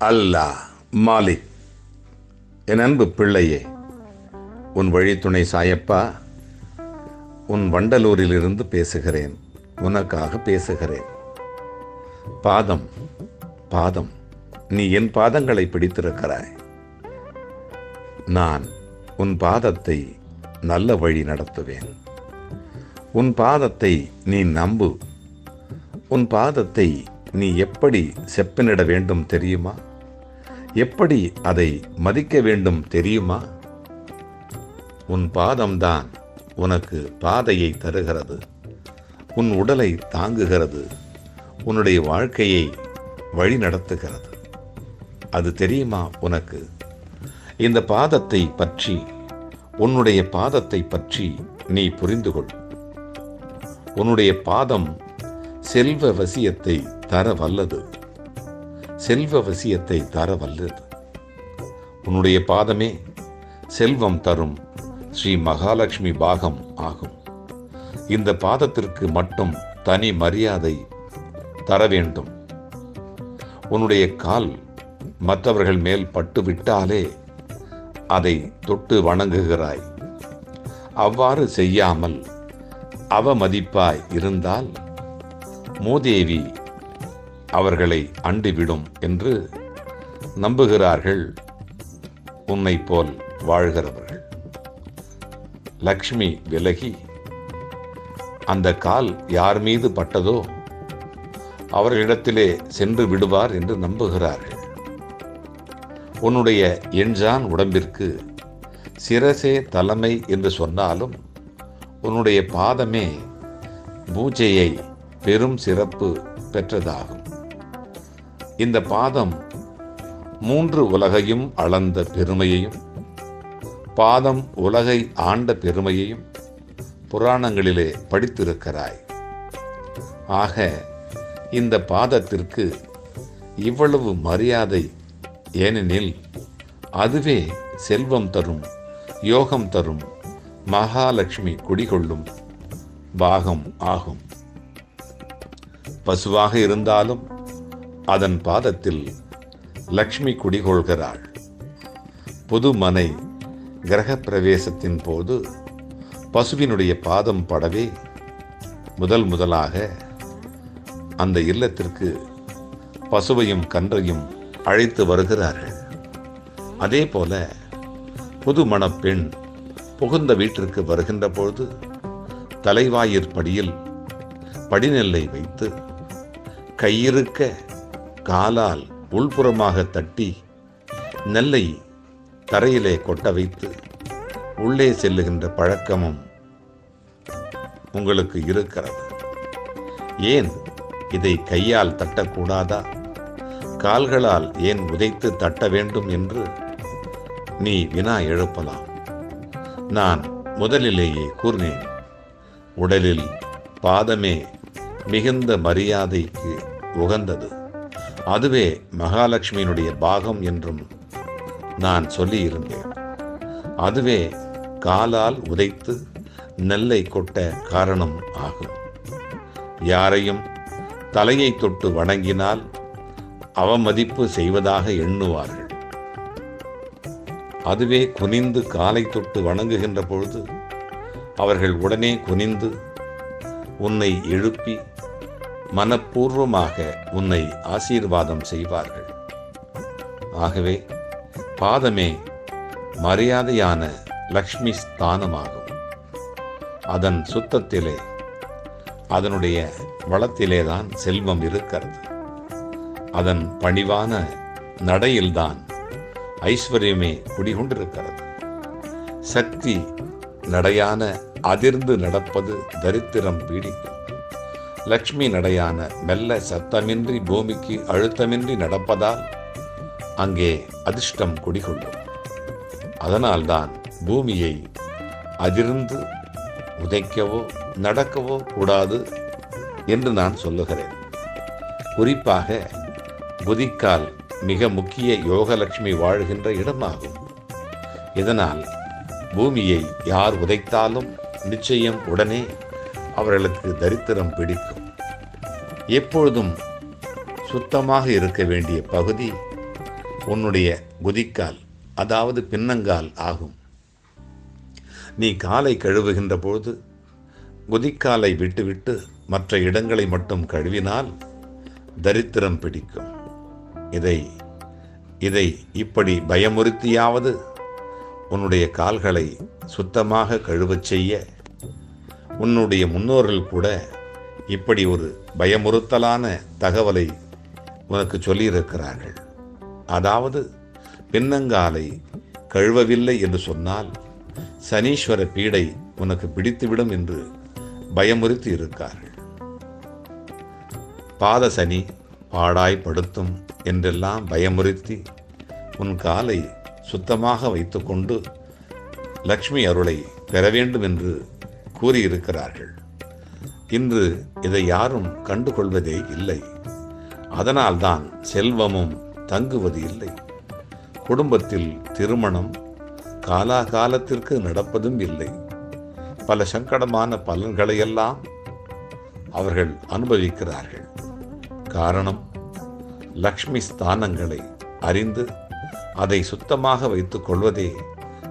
அல்லாஹ் மாலிக் என் அன்பு பிள்ளையே உன் வழித்துணை சாயப்பா உன் வண்டலூரிலிருந்து பேசுகிறேன் உனக்காக பேசுகிறேன். பாதம் பாதம் நீ என் பாதங்களை பிடித்திருக்கிறாய். நான் உன் பாதத்தை நல்ல வழி நடத்துவேன். உன் பாதத்தை நீ நம்பு. உன் பாதத்தை நீ எப்படி செப்பனிட வேண்டும் தெரியுமா? எப்படி அதை மதிக்க வேண்டும் தெரியுமா? உன் பாதம்தான் உனக்கு பாதையை தருகிறது. உன் உடலை தாங்குகிறது. உன்னுடைய வாழ்க்கையை வழி நடத்துகிறது. அது தெரியுமா உனக்கு? இந்த பாதத்தை பற்றி உன்னுடைய பாதத்தை பற்றி நீ புரிந்து கொள் உன்னுடைய பாதம் செல்வ வசியத்தை தர வல்லது. செல்வ வசியத்தை தர வல்லது. உன்னுடைய பாதமே செல்வம் தரும் ஸ்ரீ மகாலட்சுமி பாகம் ஆகும். இந்த பாதத்திற்கு மட்டும் தனி மரியாதை தர வேண்டும். உன்னுடைய கால் மற்றவர்கள் மேல் பட்டு விட்டாலே அதை தொட்டு வணங்குகிறாய். அவ்வாறு செய்யாமல் அவமதிப்பாய் இருந்தால் மூதேவி அவர்களை அண்டிவிடும் என்று நம்புகிறார்கள் உன்னை போல் வாழ்கிறவர்கள். லக்ஷ்மி விலகி அந்த கால் யார் மீது பட்டதோ அவர்களிடத்திலே சென்று விடுவார் என்று நம்புகிறார்கள். உன்னுடைய எண்ஜான் உடம்பிற்கு சிரசே தலைமை என்று சொன்னாலும் உன்னுடைய பாதமே பூஜையை பெரும் சிறப்பு பெற்றதாகும். இந்த பாதம் மூன்று உலகையும் அளந்த பெருமையையும் பாதம் உலகை ஆண்ட பெருமையையும் புராணங்களிலே படித்திருக்கிறாய். ஆக இந்த பாதத்திற்கு இவ்வளவு மரியாதை ஏனெனில் அதுவே செல்வம் தரும் யோகம் தரும் மகாலட்சுமி குடிகொள்ளும் பாகம் ஆகும். பசுவாக இருந்தாலும் அதன் பாதத்தில் லக்ஷ்மி குடிகொள்கிறாள். புது மனை கிரகப்பிரவேசத்தின் போது பசுவினுடைய பாதம் படவே முதல் முதலாக அந்த இல்லத்திற்கு பசுவையும் கன்றையும் அழைத்து வருகிறார்கள். அதே போல புது மணப்பெண் புகுந்த வீட்டிற்கு வருகின்ற பொழுது தலைவாயிற் படியில் படிநெல்லை வைத்து கையிருக்க காலால் உள்புறமாக தட்டி நெல்லை தரையிலே கொட்ட வைத்து உள்ளே செல்லுகின்ற பழக்கமும் உங்களுக்கு இருக்கிறது. ஏன் இதை கையால் தட்டக்கூடாதா? கால்களால் ஏன் உதைத்து தட்ட வேண்டும் என்று நீ வினா எழுப்பலாம். நான் முதலிலேயே கூறினேன் உடலில் பாதமே மிகுந்த மரியாதைக்கு உகந்தது. அதுவே மகாலட்சுமியினுடைய பாகம் என்றும் நான் சொல்லியிருந்தேன். அதுவே காலால் உதைத்து நெல்லை கொட்ட காரணம் ஆகும். யாரையும் தலையை தொட்டு வணங்கினால் அவமதிப்பு செய்வதாக எண்ணுவார்கள். அதுவே குனிந்து காலை தொட்டு வணங்குகின்ற பொழுது அவர்கள் உடனே குனிந்து உன்னை எழுப்பி மனப்பூர்வமாக உன்னை ஆசீர்வாதம் செய்வார்கள். ஆகவே பாதமே மரியாதையான லக்ஷ்மி ஸ்தானமாகும். அதன் சுத்தத்திலே அதனுடைய வளத்திலேதான் செல்வம் இருக்கிறது. அதன் பணிவான நடையில்தான் ஐஸ்வர்யமே குடிகொண்டிருக்கிறது. சக்தி நடையான அதிர்ந்து நடப்பது தரித்திரம் பீடிக்கும். லக்ஷ்மி நடையான மெல்ல சத்தமின்றி பூமிக்கு அழுத்தமின்றி நடப்பதால் அங்கே அதிர்ஷ்டம் குடிகொள்ளும். அதனால்தான் பூமியை அதிர்ந்து உதைக்கவோ நடக்கவோ கூடாது என்று நான் சொல்லுகிறேன். குறிப்பாக புதிக்கால் மிக முக்கிய யோகலட்சுமி வாழ்கின்ற இடமாகும். இதனால் பூமியை யார் உதைத்தாலும் நிச்சயம் உடனே அவர்களுக்கு தரித்திரம் பிடிக்கும். எப்பொழுதும் சுத்தமாக இருக்க வேண்டிய பகுதி உன்னுடைய குதிக்கால் அதாவது பின்னங்கால் ஆகும். நீ காலை கழுவுகின்ற பொழுது குதிக்காலை விட்டுவிட்டு மற்ற இடங்களை மட்டும் கழுவினால் தரித்திரம் பிடிக்கும். இதை இதை இப்படி பயமுறுத்தியாவது உன்னுடைய கால்களை சுத்தமாக கழுவச் செய்ய உன்னுடைய முன்னோர்கள் கூட இப்படி ஒரு பயமுறுத்தலான தகவலை உனக்கு சொல்லியிருக்கிறார்கள். அதாவது பின்னங்காலை கழுவவில்லை என்று சொன்னால் சனீஸ்வர பீடை உனக்கு பிடித்துவிடும் என்று பயமுறுத்தி இருக்கார்கள். பாத சனி பாடாய் படுத்தும் என்றெல்லாம் பயமுறுத்தி உன் காலை சுத்தமாக வைத்துக்கொண்டு லக்ஷ்மி அருளை பெற வேண்டும் என்று கூறியிருக்கிறார்கள். இன்று இதை யாரும் கண்டுகொள்வதே இல்லை. அதனால்தான் செல்வமும் தங்குவது இல்லை. குடும்பத்தில் திருமணம் காலாகாலத்திற்கு நடப்பதும் இல்லை. பல சங்கடமான பலன்களையெல்லாம் அவர்கள் அனுபவிக்கிறார்கள். காரணம் லக்ஷ்மி ஸ்தானங்களை அறிந்து அதை சுத்தமாக வைத்துக் கொள்வதே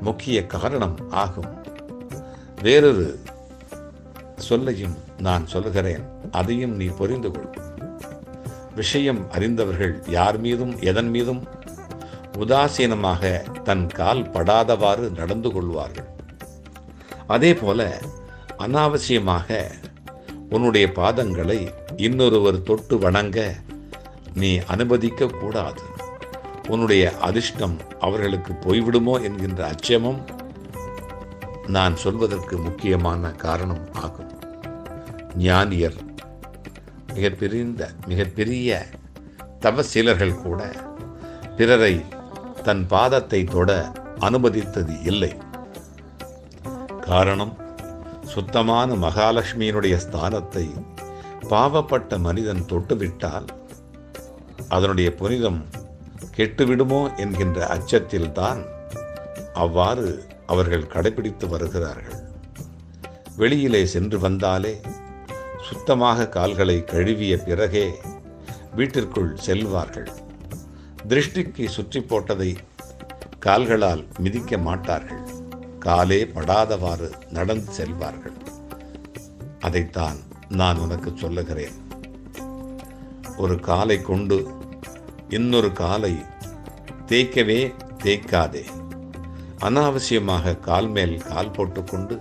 முக்கிய காரணம் ஆகும். வேறொரு சொல்லையும் நான் சொல்லுகிறேன் அதையும் நீ புரிந்து கொள். விஷயம் அறிந்தவர்கள் யார் மீதும் எதன் மீதும்? உதாசீனமாக தன் கால் படாதவாறு நடந்து கொள்வார்கள். அதே போல அனாவசியமாக உன்னுடைய பாதங்களை இன்னொருவர் தொட்டு வணங்க நீ அனுமதிக்க கூடாது. உன்னுடைய அதிர்ஷ்டம் அவர்களுக்கு போய்விடுமோ என்கின்ற அச்சமும் நான் சொல்வதற்கு முக்கியமான காரணம் ஆகும். ஞானியர். மிக மிகப்பெரிய தவசீலர்கள் கூட பிறரை தன் பாதத்தை தொட அனுமதித்தது இல்லை. காரணம் சுத்தமான மகாலட்சுமியினுடைய ஸ்தானத்தை பாவப்பட்ட மனிதன் தொட்டுவிட்டால் அதனுடைய புனிதம் கெட்டுவிடுமோ என்கின்ற அச்சத்தில்தான் அவ்வாறு அவர்கள் கடைபிடித்து வருகிறார்கள். வெளியிலே சென்று வந்தாலே சுத்தமாக கால்களை கழுவிய பிறகே வீட்டிற்குள் செல்வார்கள். திருஷ்டிக்கு சுற்றி போட்டதை கால்களால் மிதிக்க மாட்டார்கள். காலே படாதவாறு நடந்து செல்வார்கள். அதைத்தான் நான் உனக்கு சொல்லுகிறேன். ஒரு காலை கொண்டு இன்னொரு காலை தேய்க்கவே தேய்க்காதே. அனாவசியமாக கால் மேல் கால் போட்டுக்கொண்டு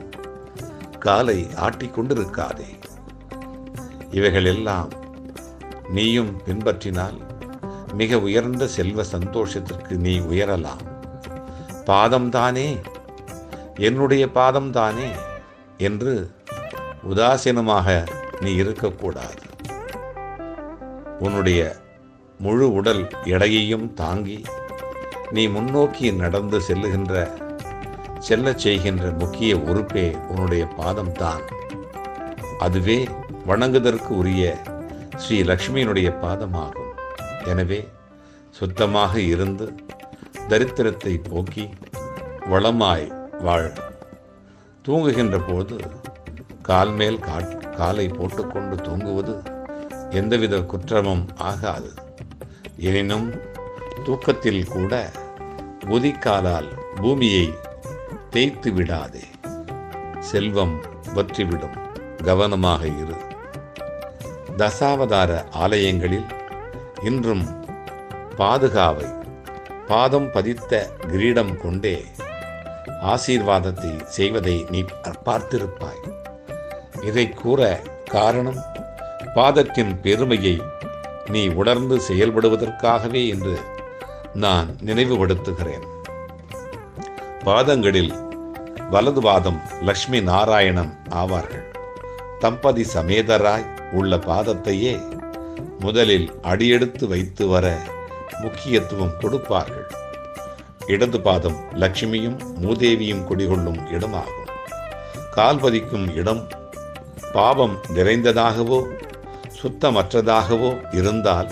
காலை ஆட்டிக்கொண்டிருக்காதே. இவைகள் எல்லாம் நீயும் பின்பற்றினால் மிக உயர்ந்த செல்வ சந்தோஷத்திற்கு நீ உயரலாம். பாதம்தானே? என்னுடைய பாதம்தானே? என்று உதாசீனமாக நீ இருக்கக்கூடாது. உன்னுடைய முழு உடல் எடையையும் தாங்கி நீ முன்னோக்கி நடந்து செல்லுகின்ற செல்லச் செய்கின்ற முக்கிய உறுப்பே உன்னுடைய பாதம்தான். அதுவே வணங்குதற்கு உரிய ஸ்ரீ லக்ஷ்மியினுடைய பாதமாகும். எனவே சுத்தமாக இருந்து தரித்திரத்தை போக்கி வளமாய் வாழ் தூங்குகின்ற போது கால் மேல் காட் காலை போட்டுக்கொண்டு தூங்குவது எந்தவித குற்றமும் ஆகாது. எனினும் தூக்கத்தில் கூட புதிக்காலால் பூமியை தேய்த்து விடாதே செல்வம் வற்றிவிடும். கவனமாக இரு. தசாவதார ஆலயங்களில் இன்றும் பாதுகாவை பாதம் பதித்த கிரீடம் கொண்டே ஆசீர்வாதத்தை செய்வதை நீ பார்த்திருப்பாய். இதை கூற காரணம் பாதத்தின் பெருமையை நீ உணர்ந்து செயல்படுவதற்காகவே என்று நான் நினைவுபடுத்துகிறேன். பாதங்களில் வலது பாதம் லக்ஷ்மி நாராயணன் ஆவார்கள். தம்பதி சமேதராய் உள்ள பாதத்தையே முதலில் அடியெடுத்து வைத்து வர முக்கியத்துவம் கொடுப்பார்கள். இடது பாதம் லட்சுமியும் மூதேவியும் குடிகொள்ளும் இடமாகும். கால் பதிக்கும் இடம் பாவம் நிறைந்ததாகவோ சுத்தமற்றதாகவோ இருந்தால்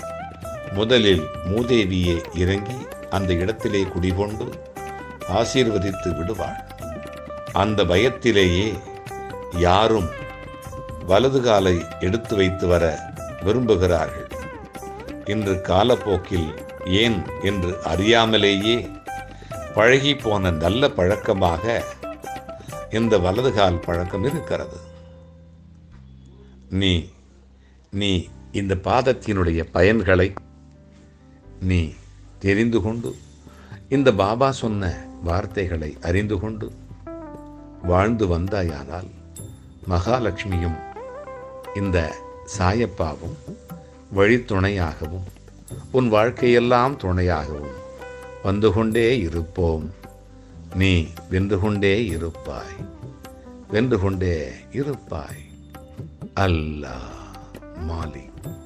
முதலில் மூதேவியே இறங்கி அந்த இடத்திலே குடிகொண்டு ஆசீர்வதித்து விடுவாள். அந்த பயத்திலேயே யாரும் வலது காலை எடுத்து வைத்து வர விரும்புகிறார்கள். இன்று காலப்போக்கில் ஏன் என்று அறியாமலேயே பழகி போன நல்ல பழக்கமாக இந்த வலது கால் பழக்கம் இருக்கிறது. நீ நீ இந்த பாதத்தினுடைய பயன்களை நீ தெரிந்து கொண்டு இந்த பாபா சொன்ன வார்த்தைகளை அறிந்து கொண்டு வாழ்ந்து வந்தாயானால் மகாலட்சுமியும் இந்த சாயப்பாவும் வழித்துணையாகவும் உன் வாழ்க்கையெல்லாம் துணையாகவும் வந்து கொண்டே இருப்போம். நீ வென்று கொண்டே இருப்பாய். வென்று கொண்டே இருப்பாய். அல்லாஹ் மாலிக்.